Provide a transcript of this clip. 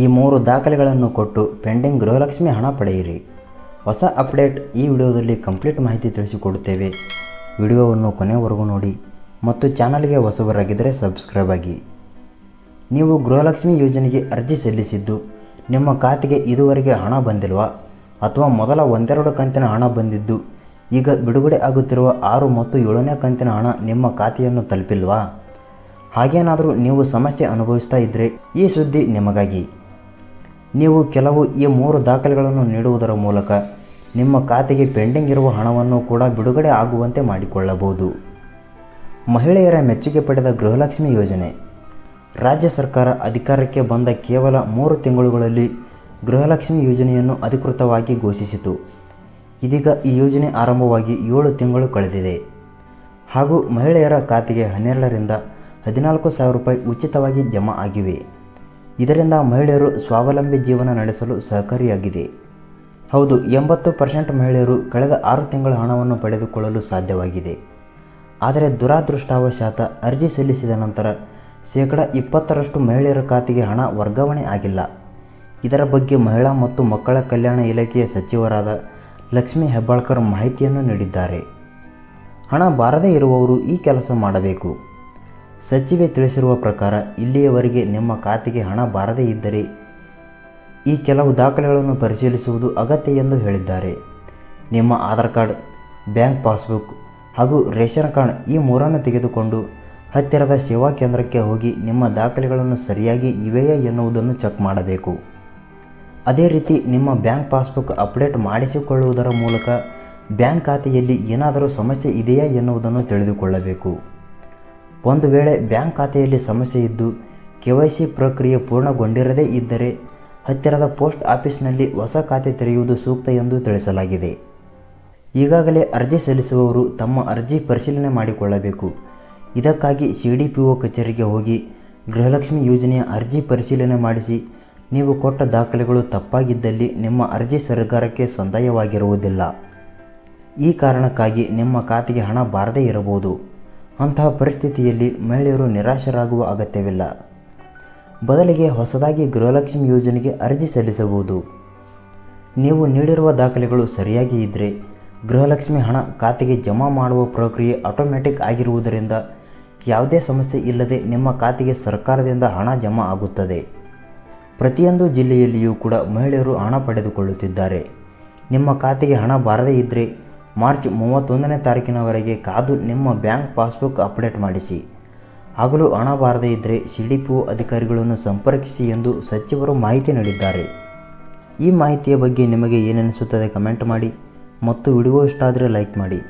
ಈ ಮೂರು ದಾಖಲೆಗಳನ್ನು ಕೊಟ್ಟು ಪೆಂಡಿಂಗ್ ಗೃಹಲಕ್ಷ್ಮಿ ಹಣ ಪಡೆಯಿರಿ. ಹೊಸ ಅಪ್ಡೇಟ್ ಈ ವಿಡಿಯೋದಲ್ಲಿ ಕಂಪ್ಲೀಟ್ ಮಾಹಿತಿ ತಿಳಿಸಿಕೊಡುತ್ತೇವೆ. ವಿಡಿಯೋವನ್ನು ಕೊನೆವರೆಗೂ ನೋಡಿ ಮತ್ತು ಚಾನಲ್ಗೆ ಹೊಸಬರಾಗಿದ್ದರೆ ಸಬ್ಸ್ಕ್ರೈಬ್ ಆಗಿ. ನೀವು ಗೃಹಲಕ್ಷ್ಮಿ ಯೋಜನೆಗೆ ಅರ್ಜಿ ಸಲ್ಲಿಸಿದ್ದು ನಿಮ್ಮ ಖಾತೆಗೆ ಇದುವರೆಗೆ ಹಣ ಬಂದಿಲ್ವಾ? ಅಥವಾ ಮೊದಲ ಒಂದೆರಡು ಕಂತಿನ ಹಣ ಬಂದಿದ್ದು ಈಗ ಬಿಡುಗಡೆ ಆಗುತ್ತಿರುವ ಆರು ಮತ್ತು ಏಳನೇ ಕಂತಿನ ಹಣ ನಿಮ್ಮ ಖಾತೆಯನ್ನು ತಲುಪಿಲ್ವಾ? ಹಾಗೇನಾದರೂ ನೀವು ಸಮಸ್ಯೆ ಅನುಭವಿಸ್ತಾ ಇದ್ದರೆ ಈ ಸುದ್ದಿ ನಿಮಗಾಗಿ. ನೀವು ಕೆಲವು ಈ ಮೂರು ದಾಖಲೆಗಳನ್ನು ನೀಡುವುದರ ಮೂಲಕ ನಿಮ್ಮ ಖಾತೆಗೆ ಪೆಂಡಿಂಗ್ ಇರುವ ಹಣವನ್ನು ಕೂಡ ಬಿಡುಗಡೆ ಆಗುವಂತೆ ಮಾಡಿಕೊಳ್ಳಬಹುದು. ಮಹಿಳೆಯರ ಮೆಚ್ಚುಗೆ ಪಡೆದ ಗೃಹಲಕ್ಷ್ಮಿ ಯೋಜನೆ. ರಾಜ್ಯ ಸರ್ಕಾರ ಅಧಿಕಾರಕ್ಕೆ ಬಂದ ಕೇವಲ ಮೂರು ತಿಂಗಳುಗಳಲ್ಲಿ ಗೃಹಲಕ್ಷ್ಮಿ ಯೋಜನೆಯನ್ನು ಅಧಿಕೃತವಾಗಿ ಘೋಷಿಸಿತು. ಇದೀಗ ಈ ಯೋಜನೆ ಆರಂಭವಾಗಿ ಏಳು ತಿಂಗಳು ಕಳೆದಿದೆ. ಹಾಗೂ ಮಹಿಳೆಯರ ಖಾತೆಗೆ ಹನ್ನೆರಡರಿಂದ ಹದಿನಾಲ್ಕು ಸಾವಿರ ರೂಪಾಯಿ ಉಚಿತವಾಗಿ ಜಮಾ ಆಗಿವೆ. ಇದರಿಂದ ಮಹಿಳೆಯರು ಸ್ವಾವಲಂಬಿ ಜೀವನ ನಡೆಸಲು ಸಹಕಾರಿಯಾಗಿದೆ. ಹೌದು, ಎಂಬತ್ತು ಪರ್ಸೆಂಟ್ ಮಹಿಳೆಯರು ಕಳೆದ ಆರು ತಿಂಗಳ ಹಣವನ್ನು ಪಡೆದುಕೊಳ್ಳಲು ಸಾಧ್ಯವಾಗಿದೆ. ಆದರೆ ದುರಾದೃಷ್ಟಾವಶಾತ ಅರ್ಜಿ ಸಲ್ಲಿಸಿದ ನಂತರ ಶೇಕಡ ಇಪ್ಪತ್ತರಷ್ಟು ಮಹಿಳೆಯರ ಖಾತೆಗೆ ಹಣ ವರ್ಗಾವಣೆ ಆಗಿಲ್ಲ. ಇದರ ಬಗ್ಗೆ ಮಹಿಳಾ ಮತ್ತು ಮಕ್ಕಳ ಕಲ್ಯಾಣ ಇಲಾಖೆಯ ಸಚಿವರಾದ ಲಕ್ಷ್ಮೀ ಹೆಬ್ಬಾಳ್ಕರ್ ಮಾಹಿತಿಯನ್ನು ನೀಡಿದ್ದಾರೆ. ಹಣ ಬಾರದೇ ಇರುವವರು ಈ ಕೆಲಸ ಮಾಡಬೇಕು. ಸಚಿವೆ ತಿಳಿಸಿರುವ ಪ್ರಕಾರ, ಇಲ್ಲಿಯವರೆಗೆ ನಿಮ್ಮ ಖಾತೆಗೆ ಹಣ ಬಾರದೇ ಇದ್ದರೆ ಈ ಕೆಲವು ದಾಖಲೆಗಳನ್ನು ಪರಿಶೀಲಿಸುವುದು ಅಗತ್ಯ ಎಂದು ಹೇಳಿದ್ದಾರೆ. ನಿಮ್ಮ ಆಧಾರ್ ಕಾರ್ಡ್, ಬ್ಯಾಂಕ್ ಪಾಸ್ಬುಕ್ ಹಾಗೂ ರೇಷನ್ ಕಾರ್ಡ್ ಈ ಮೂರನ್ನು ತೆಗೆದುಕೊಂಡು ಹತ್ತಿರದ ಸೇವಾ ಕೇಂದ್ರಕ್ಕೆ ಹೋಗಿ ನಿಮ್ಮ ದಾಖಲೆಗಳನ್ನು ಸರಿಯಾಗಿ ಇವೆಯೇ ಎನ್ನುವುದನ್ನು ಚೆಕ್ ಮಾಡಬೇಕು. ಅದೇ ರೀತಿ ನಿಮ್ಮ ಬ್ಯಾಂಕ್ ಪಾಸ್ಬುಕ್ ಅಪ್ಡೇಟ್ ಮಾಡಿಸಿಕೊಳ್ಳುವುದರ ಮೂಲಕ ಬ್ಯಾಂಕ್ ಖಾತೆಯಲ್ಲಿ ಏನಾದರೂ ಸಮಸ್ಯೆ ಇದೆಯಾ ಎನ್ನುವುದನ್ನು ತಿಳಿದುಕೊಳ್ಳಬೇಕು. ಒಂದು ವೇಳೆ ಬ್ಯಾಂಕ್ ಖಾತೆಯಲ್ಲಿ ಸಮಸ್ಯೆ ಇದ್ದು ಕೆ ಪ್ರಕ್ರಿಯೆ ಪೂರ್ಣಗೊಂಡಿರದೇ ಇದ್ದರೆ ಹತ್ತಿರದ ಪೋಸ್ಟ್ ಆಫೀಸ್ನಲ್ಲಿ ಹೊಸ ಖಾತೆ ತೆರೆಯುವುದು ಸೂಕ್ತ ಎಂದು ತಿಳಿಸಲಾಗಿದೆ. ಈಗಾಗಲೇ ಅರ್ಜಿ ಸಲ್ಲಿಸುವವರು ತಮ್ಮ ಅರ್ಜಿ ಪರಿಶೀಲನೆ ಮಾಡಿಕೊಳ್ಳಬೇಕು. ಇದಕ್ಕಾಗಿ ಸಿ ಡಿ ಪಿ ಒ ಕಚೇರಿಗೆ ಹೋಗಿ ಗೃಹಲಕ್ಷ್ಮಿ ಯೋಜನೆಯ ಅರ್ಜಿ ಪರಿಶೀಲನೆ ಮಾಡಿಸಿ, ನೀವು ಕೊಟ್ಟ ದಾಖಲೆಗಳು ತಪ್ಪಾಗಿದ್ದಲ್ಲಿ ನಿಮ್ಮ ಅರ್ಜಿ ಸರ್ಕಾರಕ್ಕೆ ಸಂದಾಯವಾಗಿರುವುದಿಲ್ಲ. ಈ ಕಾರಣಕ್ಕಾಗಿ ನಿಮ್ಮ ಖಾತೆಗೆ ಹಣ ಬಾರದೇ ಇರಬಹುದು. ಅಂತಹ ಪರಿಸ್ಥಿತಿಯಲ್ಲಿ ಮಹಿಳೆಯರು ನಿರಾಶರಾಗುವ ಅಗತ್ಯವಿಲ್ಲ. ಬದಲಿಗೆ ಹೊಸದಾಗಿ ಗೃಹಲಕ್ಷ್ಮಿ ಯೋಜನೆಗೆ ಅರ್ಜಿ ಸಲ್ಲಿಸಬಹುದು. ನೀವು ನೀಡಿರುವ ದಾಖಲೆಗಳು ಸರಿಯಾಗಿ ಇದ್ದರೆ ಗೃಹಲಕ್ಷ್ಮಿ ಹಣ ಖಾತೆಗೆ ಜಮಾ ಮಾಡುವ ಪ್ರಕ್ರಿಯೆ ಆಟೋಮ್ಯಾಟಿಕ್ ಆಗಿರುವುದರಿಂದ ಯಾವುದೇ ಸಮಸ್ಯೆ ಇಲ್ಲದೆ ನಿಮ್ಮ ಖಾತೆಗೆ ಸರ್ಕಾರದಿಂದ ಹಣ ಜಮಾ ಆಗುತ್ತದೆ. ಪ್ರತಿಯೊಂದು ಜಿಲ್ಲೆಯಲ್ಲಿಯೂ ಕೂಡ ಮಹಿಳೆಯರು ಹಣ ಪಡೆದುಕೊಳ್ಳುತ್ತಿದ್ದಾರೆ. ನಿಮ್ಮ ಖಾತೆಗೆ ಹಣ ಬಾರದೇ ಇದ್ದರೆ ಮಾರ್ಚ್ ಮೂವತ್ತೊಂದನೇ ತಾರೀಕಿನವರೆಗೆ ಕಾದು ನಿಮ್ಮ ಬ್ಯಾಂಕ್ ಪಾಸ್ಬುಕ್ ಅಪ್ಡೇಟ್ ಮಾಡಿಸಿ. ಆಗಲೂ ಹಣ ಬಾರದೇ ಇದ್ದರೆ ಸಿ ಡಿ ಪಿ ಒ ಅಧಿಕಾರಿಗಳನ್ನು ಸಂಪರ್ಕಿಸಿ ಎಂದು ಸಚಿವರು ಮಾಹಿತಿ ನೀಡಿದ್ದಾರೆ. ಈ ಮಾಹಿತಿಯ ಬಗ್ಗೆ ನಿಮಗೆ ಏನನಿಸುತ್ತದೆ ಕಮೆಂಟ್ ಮಾಡಿ ಮತ್ತು ವಿಡಿಯೋ ಇಷ್ಟ ಆದರೆ ಲೈಕ್ ಮಾಡಿ.